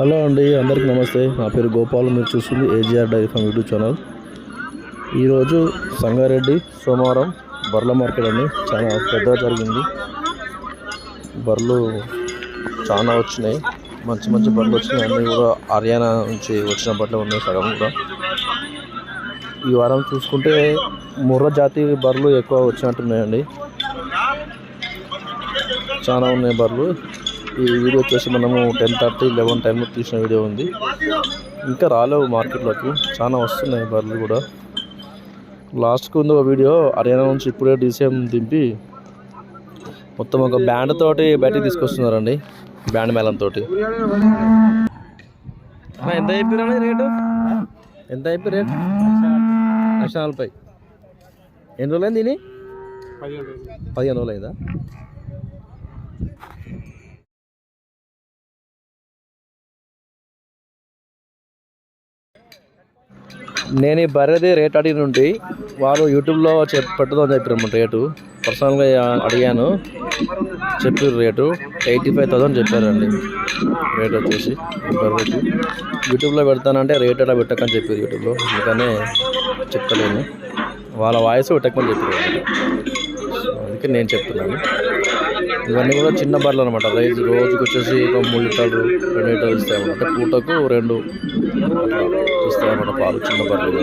Hello అండి అందరికీ నమస్తే. నా పేరు గోపాల్ మీరు చూస్తుంది AGR dairy farm YouTube channel ఈరోజు సంగారెడ్డి సోమవారం బర్ల మార్కెట్ అండి. చాలా పెద్దగా జరిగింది. బర్రెలు చాలా వచ్చినాయి. మంచి మంచి బర్రెలు వచ్చినాయి. అన్నీ కూడా హర్యానా నుంచి వచ్చిన బర్రెలు ఉన్నాయి సగం కూడా. ఈ వారం చూసుకుంటే ముర్ర జాతి బర్రెలు ఎక్కువ వచ్చినట్టున్నాయండి. చాలా ఉన్నాయి బర్రెలు ఈ వీడియో వచ్చేసి మనము టెన్ థర్టీ లెవెన్ టైంలో తీసిన వీడియో ఉంది. ఇంకా రాలేవు మార్కెట్లోకి. చాలా వస్తున్నాయి బర్రెలు కూడా. లాస్ట్కి ఉంది ఒక వీడియో హర్యానా నుంచి ఇప్పుడే డీసీఎం దింపి మొత్తం ఒక బ్యాండ్ తోటి బయటికి తీసుకొస్తున్నారండి. బ్యాండ్ మేళం తోటి. ఎంత అయిపోయినా రేటు? ఎంత అయిపోయి రేట్? లక్ష నలభై. ఎన్ని రోజులైంది దీని? పదిహేను రోజులు. అయిందా నేను ఈ బర్రెది రేట్ అడిగిన నుండి వాళ్ళు యూట్యూబ్లో చెప్ పెట్టుదని చెప్పారు రేటు. పర్సనల్గా అడిగాను. చెప్పారు రేటు. ఎయిటీ ఫైవ్ థౌసండ్ చెప్పారండి. రేట్ వచ్చేసి బర్రెకి. యూట్యూబ్లో పెడతానంటే రేట్ ఎలా పెట్టకని చెప్పారు యూట్యూబ్లో. అందుకనే చెప్తలేను వాళ్ళ వాయిస్ పెట్టకమని చెప్పారు అందుకే నేను చెప్తున్నాను. ఇవన్నీ కూడా చిన్న బర్రెలు అనమాట రైస్ రోజుకి వచ్చేసి ఒక మూడు లీటర్లు రెండు లీటర్లు అంటే పూటకు రెండు అట్లా ఇస్తాయన్నమాట పాలు చిన్న బర్రెలు.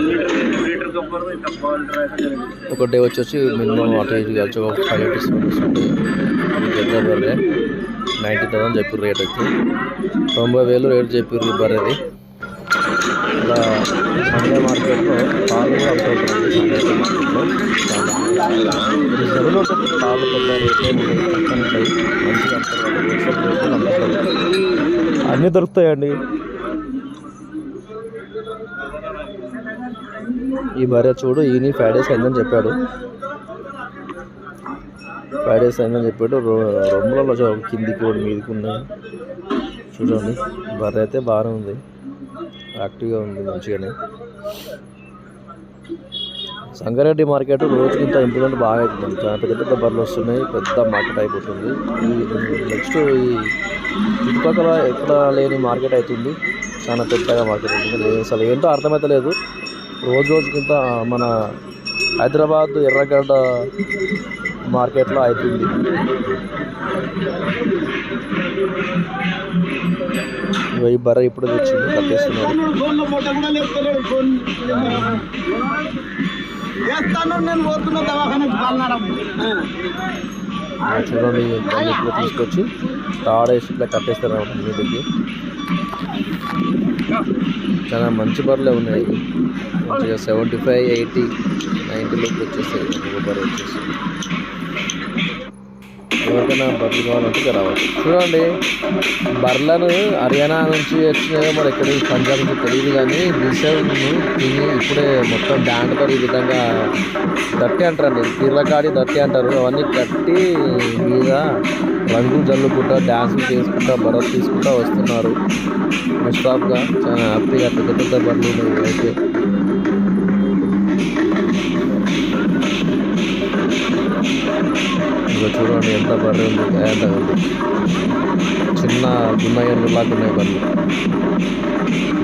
ఒక డే వచ్చేసి మినిమం అటు ఇటు కలిసి ఒక ఫైవ్ లీటర్స్ ఉంటాయి పెద్ద బర్రె. నైంటీ థౌసండ్ చెప్పారు రేట్ వచ్చి తొంభై వేలు రేట్ చెప్పారు బర్రెది. ఇలా సండే మార్కెట్లో పాలు కూడా అంత సండే మార్కెట్లో. పాలు పెద్ద రేట్ మంచిగా అమ్ముతారు అన్నీ దొరుకుతాయండి. ఈ భార్య చూడు ఈయన ఫైవ్ డేస్ అయిందని చెప్పాడు. ఫైవ్ డేస్ అయిందని చెప్పాడు. రొమ్మలలో రొమ్ములలో కిందికి కూడా మీదికి ఉన్నాయి చూడండి. బర్రె అయితే బాగానే ఉంది. యాక్టివ్గా ఉంది మంచిగానే. సంగారెడ్డి మార్కెట్ రోజుకి ఇంత ఇంప్రూవ్మెంట్ బాగా అవుతుంది. చాలా పెద్ద పెద్ద బర్రెలు వస్తున్నాయి. పెద్ద మార్కెట్ అయిపోతుంది. నెక్స్ట్ ఈ చుట్టుపక్కల ఎక్కడ లేని మార్కెట్ అవుతుంది. చాలా పెద్దగా మార్కెట్ అవుతుంది. అసలు ఏంటో అర్థమైతలేదు. రోజు రోజుకింత మన హైదరాబాద్ ఎర్రగడ్డ మార్కెట్లో అవుతుంది ఇగో ఈ బర్రె ఇప్పుడు తెచ్చింది కట్టేస్తున్నారు. చూడండి ఇప్పుడు తీసుకొచ్చి తాడేసి ఇట్లా కట్టేస్తారు అన్నమాట మీదకి చాలా మంచి బర్రెలే ఉన్నాయి. మంచిగా సెవెంటీ ఫైవ్ ఎయిటీ నైంటీలోకి వచ్చేస్తాయి. ఒక బర్రె వచ్చేసి. ఎవరికైనా బర్రెలు కావాలంటే రావచ్చు. చూడండి బర్రెలను హర్యానా నుంచి వచ్చినాయో మరి ఎక్కడ పంజాబ్ నుంచి తెలియదు కానీ డిసైన్ తిని ఇప్పుడే మొత్తం బ్యాండ్తో ఈ విధంగా దట్టి అంటారండి. తీర్లకాడి దట్టి అంటారు. అవన్నీ కట్టి మీద రంగులు జల్లుకుంటా డ్యాన్సులు చేసుకుంటా బరత్ తీసుకుంటా వస్తున్నారు. స్టాప్గా చాలా హ్యాపీగా పెద్ద పెద్ద బండ్లు ఉన్నాయి అయితే. ఇదిగో చూడండి ఎంత బర్రె ఉంది ఎంత ఉంది. చిన్న గున్నయ్యలు లాగా ఉన్నాయి బర్రెలు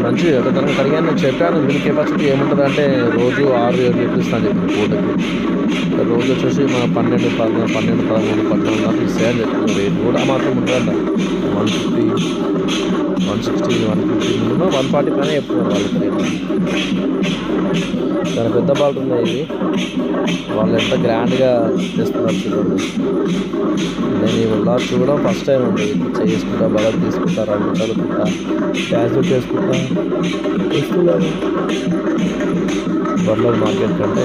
మంచి తనకు కడిగాను నేను చెప్పాను దీని కెపాసిటీ ఏముంటుంది అంటే రోజు ఆరు ఏడు లీటర్లు ఇస్తాను చెప్పి పూటకి రోజు వచ్చేసి మన పన్నెండు పదమూడు పన్నెండు పదమూడు పద్నాలుగు నాకు ఇస్తాయని చెప్తున్నారు రేట్ కూడా మాత్రం ఉంటుందంట. One fifty one sixty one fifty minimum one forty పైన చెప్తున్నారు వాళ్ళకి రేట్. చాలా పెద్ద బాల్ ఉన్నాయి ఇవి వాళ్ళు ఎంత గ్రాండ్గా చేస్తున్నారు చూడండి. నేను ఈ వల్ల చూడడం ఫస్ట్ టైం అండి. చేసుకుంటా బలం తీసుకుంటా రంగు చదువుకుంటా డ్యాన్స్ చేసుకుంటా. తీసుకున్నాను బర్లర్ మార్కెట్ కంటే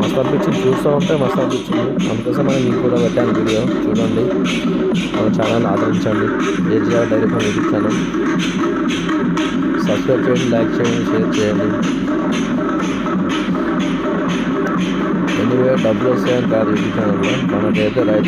మస్తు అనిపించింది. చూస్తూ ఉంటే మస్తు అనిపించింది. అందుకోసం మనం మీకు కూడా పెట్టాను వీడియో. చూడండి. మన ఛానల్ ఆదరించండి. ఏజీగా dairy farm YouTube channel. Subscribe చేయండి లైక్ చేయండి షేర్ చేయండి. ఎనివే డబ్బులు వస్తాయని కాదు యూట్యూబ్ ఛానల్లో మనకైతే రైతు